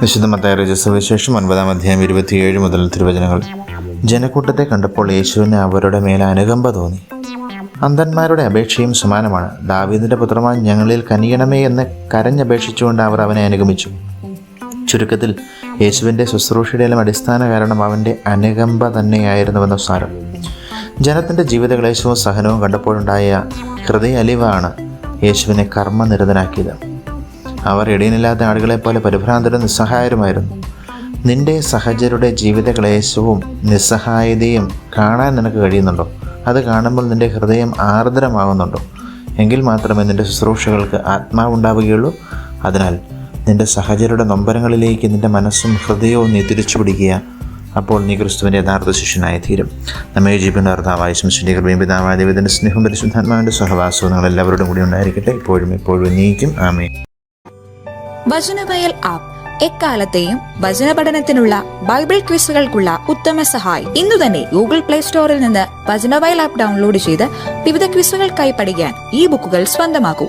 വിശുദ്ധ മത്തായ രജസവിശേഷം ഒൻപതാം അധ്യായം ഇരുപത്തിയേഴ് മുതൽ തിരുവചനങ്ങൾ. ജനക്കൂട്ടത്തെ കണ്ടപ്പോൾ യേശുവിന് അവരുടെ മേൽ അനുകമ്പ തോന്നി. അന്ധന്മാരുടെ അപേക്ഷയും സമാനമാണ്. ദാവീദിന്റെ പുത്രമായി ഞങ്ങളിൽ കനിയണമേ എന്ന് കരഞ്ഞപേക്ഷിച്ചുകൊണ്ട് അവർ അവനെ അനുഗമിച്ചു. ചുരുക്കത്തിൽ യേശുവിന്റെ ശുശ്രൂഷയുടെയും അടിസ്ഥാന കാരണം അവന്റെ അനുകമ്പ തന്നെയായിരുന്നുവെന്ന സാരം. ജനത്തിന്റെ ജീവിത ക്ലേശവും സഹനവും കണ്ടപ്പോഴുണ്ടായ ഹൃദയ അലിവാണ് യേശുവിനെ കർമ്മനിരതനാക്കിയത്. അവർ ഇടയിനില്ലാത്ത ആളുകളെ പോലെ പരിഭ്രാന്തരും നിസ്സഹായരുമായിരുന്നു. നിന്റെ സഹചരുടെ ജീവിത ക്ലേശവും നിസ്സഹായതയും കാണാൻ നിനക്ക് കഴിയുന്നുണ്ടോ? അത് കാണുമ്പോൾ നിന്റെ ഹൃദയം ആർദ്രമാകുന്നുണ്ടോ? എങ്കിൽ മാത്രമേ നിന്റെ ശുശ്രൂഷകൾക്ക് ആത്മാവുണ്ടാവുകയുള്ളൂ അതിനാൽ നിന്റെ സഹചരുടെ നൊമ്പരങ്ങളിലേക്ക് നിന്റെ മനസ്സും ഹൃദയവും നീ തിരിച്ചു പിടിക്കുക അപ്പോൾ നീ ക്രിസ്തുവിന്റെ യഥാർത്ഥ ശിഷ്യനായി തീരും നമ്മെ ജീവൻ അർത്ഥാവായ ശംസിന്റെ കൃപയും പിതാവായ ദൈവത്തിന്റെ സ്നേഹം പരിശുദ്ധാത്മാവിന്റെ സഹവാസവും നിങ്ങൾ എല്ലാവരോടും കൂടി ഉണ്ടായിരിക്കട്ടെ. ഇപ്പോഴും എപ്പോഴും നീക്കും. ആമേ വചനവയൽ ആപ്പ്. എക്കാലത്തെയും വചന പഠനത്തിനുള്ള ബൈബിൾ ക്വിസുകൾക്കുള്ള ഉത്തമ സഹായി. ഇന്നു തന്നെ ഗൂഗിൾ പ്ലേ സ്റ്റോറിൽ നിന്ന് വചനവയൽ ആപ്പ് ഡൗൺലോഡ് ചെയ്ത് വിവിധ ക്വിസുകൾക്കായി പഠിക്കാൻ ഈ ബുക്കുകൾ സ്വന്തമാക്കൂ.